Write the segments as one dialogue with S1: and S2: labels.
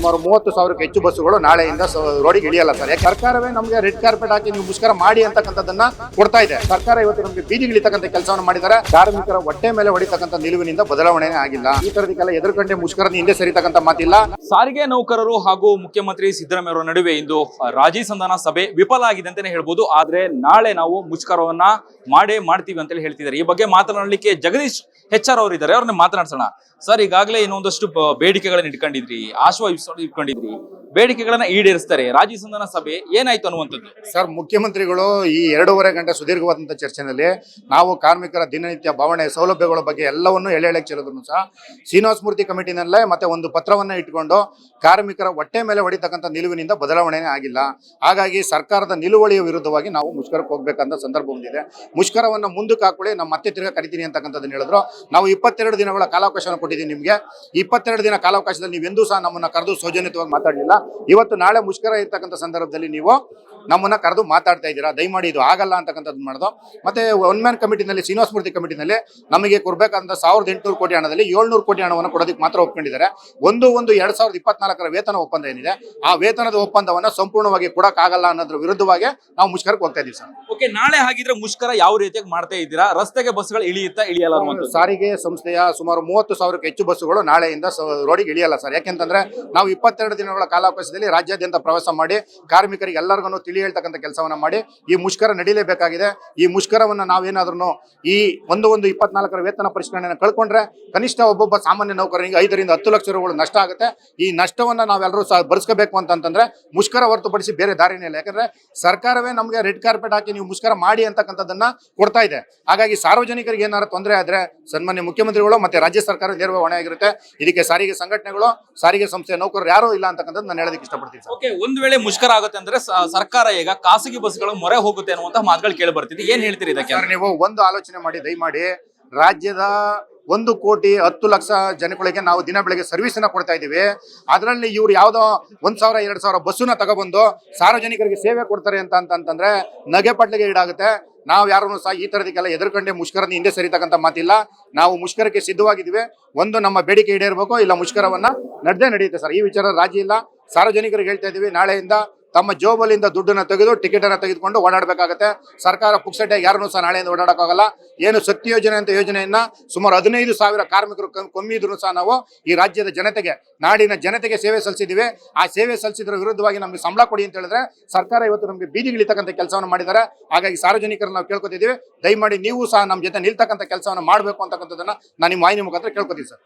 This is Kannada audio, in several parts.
S1: ಸುಮಾರು ಮೂವತ್ತು ಸಾವಿರಕ್ಕೆ ಹೆಚ್ಚು ಬಸ್ಸುಗಳು ನಾಳೆಯಿಂದ ರೋಡಿಗೆ ಇಳಿಯಲ್ಲ ಸರ್. ಯಾಕೆ ಸರ್ಕಾರವೇ ನಮಗೆ ರೆಡ್ ಕಾರ್ಪೆಟ್ ಹಾಕಿ ನೀವು ಮುಷ್ಕರ ಮಾಡಿ ಅಂತಕ್ಕಂಥದ್ದನ್ನ ಕೊಡ್ತಾ ಇದೆ. ಸರ್ಕಾರ ಇವತ್ತು ನಮಗೆ ಬೀದಿಗಿಳಿತಕ್ಕಂಥ ಕೆಲಸವನ್ನು ಮಾಡಿದ್ದಾರೆ. ಕಾರ್ಮಿಕರ ಹೊಟ್ಟೆ ಮೇಲೆ ಹೊಡಿತಕ್ಕಂಥ ನಿಲುವಿನಿಂದ ಬದಲಾವಣೆ ಆಗಿಲ್ಲ. ಈ ತರದಕ್ಕೆಲ್ಲ ಎದುರುಕಂಡೆ ಮುಷ್ಕರದ ಹಿಂದೆ ಸರಿತಕ್ಕಂಥ ಮಾತಿಲ್ಲ.
S2: ಸಾರಿಗೆ ನೌಕರರು ಹಾಗೂ ಮುಖ್ಯಮಂತ್ರಿ ಸಿದ್ದರಾಮಯ್ಯ ಅವರ ನಡುವೆ ಇಂದು ರಾಜಿ ಸಂಧಾನ ಸಭೆ ವಿಫಲ ಆಗಿದೆ ಅಂತಾನೆ ಹೇಳ್ಬೋದು. ಆದ್ರೆ ನಾಳೆ ನಾವು ಮುಷ್ಕರವನ್ನ ಮಾಡೇ ಮಾಡ್ತೀವಿ ಅಂತೇಳಿ ಹೇಳ್ತಿದ್ದಾರೆ. ಈ ಬಗ್ಗೆ ಮಾತನಾಡಲಿಕ್ಕೆ ಜಗದೀಶ್ ಹೆಚ್ಆರ್ ಅವರು ಇದ್ದಾರೆ ಅವ್ರನ್ನ ಮಾತನಾಡ್ಸೋಣ. ಸರ್, ಈಗಾಗಲೇ ಇನ್ನೊಂದಷ್ಟು ಬೇಡಿಕೆಗಳನ್ನ ಇಟ್ಕೊಂಡಿದ್ರಿ. ಆಶ್ವಾಸ ಇಟ್ಕೊಂಡಿದ್ರಿ ಬೇಡಿಕೆಗಳನ್ನ ಈಡೇರಿಸ್ತಾರೆ. ರಾಜಿ ಸಂಧಾನ ಸಭೆ ಏನಾಯ್ತು ಅನ್ನುವಂಥದ್ದು?
S1: ಸರ್, ಮುಖ್ಯಮಂತ್ರಿಗಳು ಈ ಎರಡೂವರೆ ಗಂಟೆ ಸುದೀರ್ಘವಾದಂತಹ ಚರ್ಚೆನಲ್ಲಿ ನಾವು ಕಾರ್ಮಿಕರ ದಿನನಿತ್ಯ ಭಾವನೆ, ಸೌಲಭ್ಯಗಳ ಬಗ್ಗೆ ಎಲ್ಲವನ್ನು ಎಳೆ ಎಳೆಗೆ ಚೆಲ್ಲಿದ್ರು ಸಹ ಶ್ರೀನಿವಾಸ ಮೂರ್ತಿ ಕಮಿಟಿನಲ್ಲೇ ಮತ್ತೆ ಒಂದು ಪತ್ರವನ್ನ ಇಟ್ಕೊಂಡು ಕಾರ್ಮಿಕರ ಹೊಟ್ಟೆ ಮೇಲೆ ಹೊಡಿತಕ್ಕಂಥ ನಿಲುವಿನಿಂದ ಬದಲಾವಣೆ ಆಗಿಲ್ಲ. ಹಾಗಾಗಿ ಸರ್ಕಾರದ ನಿಲುವಳಿಯ ವಿರುದ್ಧವಾಗಿ ನಾವು ಮುಷ್ಕರಕ್ಕೆ ಹೋಗ್ಬೇಕಂತ ಸಂದರ್ಭ ಹೊಂದಿದೆ. ಮುಷ್ಕರವನ್ನ ಮುಂದಕ್ಕೆ ಹಾಕೊಳ್ಳಿ ನಮ್ಮ ಮತ್ತೆ ತಿರ್ಗಾ ಕರಿತೀನಿ ಅಂತಕ್ಕಂಥದ್ದನ್ನು ಹೇಳಿದ್ರು. ನಾವು ಇಪ್ಪತ್ತೆರಡು ದಿನಗಳ ಕಾಲಾವಕಾಶವನ್ನು ಕೊಟ್ಟಿದ್ದೀವಿ ನಿಮಗೆ. ಇಪ್ಪತ್ತೆರಡು ದಿನ ಕಾಲಾವಕಾಶದಲ್ಲಿ ನೀವು ಎಂದೂ ಸಹ ನಮ್ಮನ್ನ ಕರೆದು ಸೌಜನ್ಯತವಾಗಿ ಮಾತಾಡಲಿಲ್ಲ. ಇವತ್ತು ನಾಳೆ ಮುಷ್ಕರ ಇರ್ತಕ್ಕಂಥ ಸಂದರ್ಭದಲ್ಲಿ ನೀವು ನಮ್ಮನ್ನ ಕರೆದು ಮಾತಾಡ್ತಾ ಇದ್ದೀರಾ? ದಯಮಾಡಿ ಇದು ಆಗಲ್ಲ ಅಂತಕ್ಕಂಥದ್ದು ಮಾಡೋದು. ಮತ್ತೆ ಒನ್ ಮ್ಯಾನ್ ಕಮಿಟಿನಲ್ಲಿ ಶ್ರೀನಿವಾಸ ಮೂರ್ತಿ ಕಮಿಟಿನಲ್ಲಿ ನಮಗೆ ಕೊಡ್ಬೇಕಂತ ಸಾವಿರದ ಎಂಟುನೂರು ಕೋಟಿ ಹಣದಲ್ಲಿ ಏಳ್ನೂರು ಕೋಟಿ ಹಣವನ್ನು ಕೊಡೋದಕ್ಕೆ ಮಾತ್ರ ಒಪ್ಕೊಂಡಿದ್ದಾರೆ. ಒಂದು ಒಂದು ಎರಡ್ ಸಾವಿರದ ಇಪ್ಪತ್ನಾಲ್ಕರ ವೇತನ ಒಪ್ಪಂದ ಏನಿದೆ ಆ ವೇತನದ ಒಪ್ಪಂದವನ್ನ ಸಂಪೂರ್ಣವಾಗಿ ಕೊಡಕ್ಕಾಗಲ್ಲ ಅನ್ನೋದ್ರ ವಿರುದ್ಧವಾಗಿ ನಾವು ಮುಷ್ಕರಕ್ಕೆ ಹೋಗ್ತಾ ಇದೀವಿ ಸರ್.
S2: ಓಕೆ ನಾಳೆ ಹಾಗಿದ್ರೆ ಮುಷ್ಕರ ಯಾವ ರೀತಿಯಾಗಿ ಮಾಡ್ತಾ ಇದ್ದೀರಾ? ರಸ್ತೆಗೆ ಬಸ್ಗಳು ಇಳಿಯುತ್ತಾ ಇಳಿಯಲ್ಲ
S1: ಸಾರಿಗೆ ಸಂಸ್ಥೆಯ ಸುಮಾರು ಮೂವತ್ತು ಸಾವಿರಕ್ಕೆ ಹೆಚ್ಚು ಬಸ್ಸುಗಳು ನಾಳೆಯಿಂದ ರೋಡಿಗೆ ಇಳಿಯಲ್ಲ ಸರ್. ಯಾಕೆಂತಂದ್ರೆ ನಾವು ಇಪ್ಪತ್ತೆರಡು ದಿನಗಳ ಕಾಲಾವಕಾಶದಲ್ಲಿ ರಾಜ್ಯಾದ್ಯಂತ ಪ್ರವಾಸ ಮಾಡಿ ಕಾರ್ಮಿಕರಿಗೆ ಎಲ್ಲರಿಗೂ ತಿಳಿ ಹೇಳ್ತಕ್ಕಂಥ ಕೆಲಸವನ್ನ ಮಾಡಿ ಈ ಮುಷ್ಕರ ನಡೀಲೇಬೇಕಾಗಿದೆ. ಈ ಮುಷ್ಕರವನ್ನ ನಾವೇನಾದ್ರೂ ಈ ಒಂದು ಒಂದು ಇಪ್ಪತ್ನಾಲ್ಕರ ವೇತನ ಪರಿಷ್ಕರಣೆಯನ್ನು ಕಳ್ಕೊಂಡ್ರೆ ಕನಿಷ್ಠ ಒಬ್ಬೊಬ್ಬ ಸಾಮಾನ್ಯ ನೌಕರನಿಗೆ ಐದರಿಂದ ಹತ್ತು ಲಕ್ಷ ರೂಪಾಯಿ ನಷ್ಟ ಆಗುತ್ತೆ. ಈ ನಷ್ಟವನ್ನ ನಾವೆಲ್ಲರೂ ಸಹ ಭರಿಸ್ಕೋಬೇಕು ಅಂತಂತಂದ್ರೆ ಮುಷ್ಕರ ಹೊರತುಪಡಿಸಿ ಬೇರೆ ದಾರಿನೇ ಇಲ್ಲ. ಯಾಕಂದ್ರೆ ಸರ್ಕಾರವೇ ನಮಗೆ ರೆಡ್ ಕಾರ್ಪೆಟ್ ಹಾಕಿ ನೀವು ಮುಷ್ಕರ ಮಾಡಿ ಅಂತಕ್ಕಂಥದ್ದನ್ನ ಕೊಡ್ತಾ ಇದೆ. ಹಾಗಾಗಿ ಸಾರ್ವಜನಿಕರಿಗೆ ಏನಾದ್ರು ತೊಂದರೆ ಆದ್ರೆ ಸನ್ಮಾನ್ಯ ಮುಖ್ಯಮಂತ್ರಿಗಳು ಮತ್ತೆ ರಾಜ್ಯ ಸರ್ಕಾರ ನೇರವ ಹೊಣೆ ಆಗಿರುತ್ತೆ ಇದಕ್ಕೆ ಸಾರಿಗೆ ಸಂಘಟನೆಗಳು, ಸಾರಿಗೆ ಸಂಸ್ಥೆ ನೌಕರರು ಯಾರು ಇಲ್ಲ ಅಂತಕ್ಕಂಥದ್ದು ನಾನು ಹೇಳೋದಕ್ಕೆ ಇಷ್ಟಪಡ್ತೀನಿ
S2: ಒಂದ್ ವೇಳೆ ಮುಷ್ಕರ ಆಗುತ್ತೆ ಅಂದ್ರೆ ಸ- ಸರ್ಕಾರ ಈಗ ಖಾಸಗಿ ಬಸ್ಗಳು ಮೊರೆ ಹೋಗುತ್ತೆ ಅನ್ನುವಂತ ಮಾತುಗಳು ಕೇಳಿ ಬರ್ತಿದೆ. ಏನ್ ಹೇಳ್ತೀರಿ ಇದಕ್ಕೆ?
S1: ನೀವು ಒಂದು ಆಲೋಚನೆ ಮಾಡಿ, ದಯಮಾಡಿ ರಾಜ್ಯದ ಒಂದು ಕೋಟಿ ಹತ್ತು ಲಕ್ಷ ಜನಗಳಿಗೆ ನಾವು ದಿನ ಬೆಳಗ್ಗೆ ಸರ್ವಿಸ್ ಅನ್ನ ಕೊಡ್ತಾ ಇದೀವಿ ಅದರಲ್ಲಿ ಇವ್ರು ಯಾವ್ದೋ ಒಂದ್ ಸಾವಿರ, ಎರಡ್ ಸಾವಿರ ಬಸ್ಸನ್ನ ತಗೊಬಂದು ಸಾರ್ವಜನಿಕರಿಗೆ ಸೇವೆ ಕೊಡ್ತಾರೆ ಅಂತ ಅಂತಂದ್ರೆ ನಗೆ ಪಟ್ಲಿಗೆ ಈಡಾಗುತ್ತೆ. ನಾವು ಯಾರನ್ನು ಸಹ ಈ ತರದಕ್ಕೆಲ್ಲ ಎದುರ್ಕೊಂಡೆ ಮುಷ್ಕರದ ಹಿಂದೆ ಸರಿತಕ್ಕಂಥ ಮಾತಿಲ್ಲ. ನಾವು ಮುಷ್ಕರಕ್ಕೆ ಸಿದ್ಧವಾಗಿದ್ದೀವಿ. ಒಂದು ನಮ್ಮ ಬೇಡಿಕೆ ಈಡೇರಬೇಕು, ಇಲ್ಲ ಮುಷ್ಕರವನ್ನ ನಡೆದೇ ನಡೆಯುತ್ತೆ ಸರ್. ಈ ವಿಚಾರ ರಾಜಿ ಇಲ್ಲ. ಸಾರ್ವಜನಿಕರಿಗೆ ಹೇಳ್ತಾ ಇದೀವಿ ನಾಳೆಯಿಂದ ತಮ್ಮ ಜೋಬಲಿಂದ ದುಡ್ಡನ್ನ ತೆಗೆದು ಟಿಕೆಟ್ ಅನ್ನ ತೆಗೆದುಕೊಂಡು ಓಡಾಡಬೇಕಾಗತ್ತೆ. ಸರ್ಕಾರ ಪುಕ್ಸಟ್ಟೆ ಯಾರನ್ನೂ ಸಹ ನಾಳೆಯಿಂದ ಓಡಾಡೋಕ್ಕಾಗಲ್ಲ. ಏನು ಶಕ್ತಿ ಯೋಜನೆ ಅಂತ ಯೋಜನೆಯನ್ನ ಸುಮಾರು ಹದಿನೈದು ಸಾವಿರ ಕಾರ್ಮಿಕರು ಕಮ್ಮಿದ್ರು ಸಹ ನಾವು ಈ ರಾಜ್ಯದ ಜನತೆಗೆ, ನಾಡಿನ ಜನತೆಗೆ ಸೇವೆ ಸಲ್ಲಿಸಿದ್ದೀವಿ. ಆ ಸೇವೆ ಸಲ್ಲಿಸಿದ್ರ ವಿರುದ್ಧವಾಗಿ ನಮಗೆ ಸಂಬಳ ಕೊಡಿ ಅಂತ ಹೇಳಿದ್ರೆ ಸರ್ಕಾರ ಇವತ್ತು ನಮಗೆ ಬೀದಿಗಿಳಿತಕ್ಕಂಥ ಕೆಲಸವನ್ನು ಮಾಡಿದ್ದಾರೆ. ಹಾಗಾಗಿ ಸಾರ್ವಜನಿಕರನ್ನ ನಾವು ಕೇಳ್ಕೊತಿದ್ದೀವಿ. ದಯಮಾಡಿ ನೀವು ಸಹ ನಮ್ಮ ಜೊತೆ ನಿಲ್ತಕ್ಕಂಥ ಕೆಲಸವನ್ನು ಮಾಡಬೇಕು ಅಂತಕ್ಕಂಥದ್ದನ್ನ ನಾನು ನಿಮ್ಮ ವಾಹಿನಿ ಮುಖಾಂತರ ಕೇಳ್ಕೊತೀವಿ ಸರ್.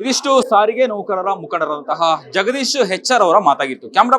S2: ಇದಿಷ್ಟು ಸಾರಿಗೆ ನೌಕರರ ಮುಖಂಡರಂತಹ ಜಗದೀಶ್ ಹೆಚ್ಆರ್ ಅವರ ಮಾತಾಗಿತ್ತು. ಕ್ಯಾಮ್ರಾ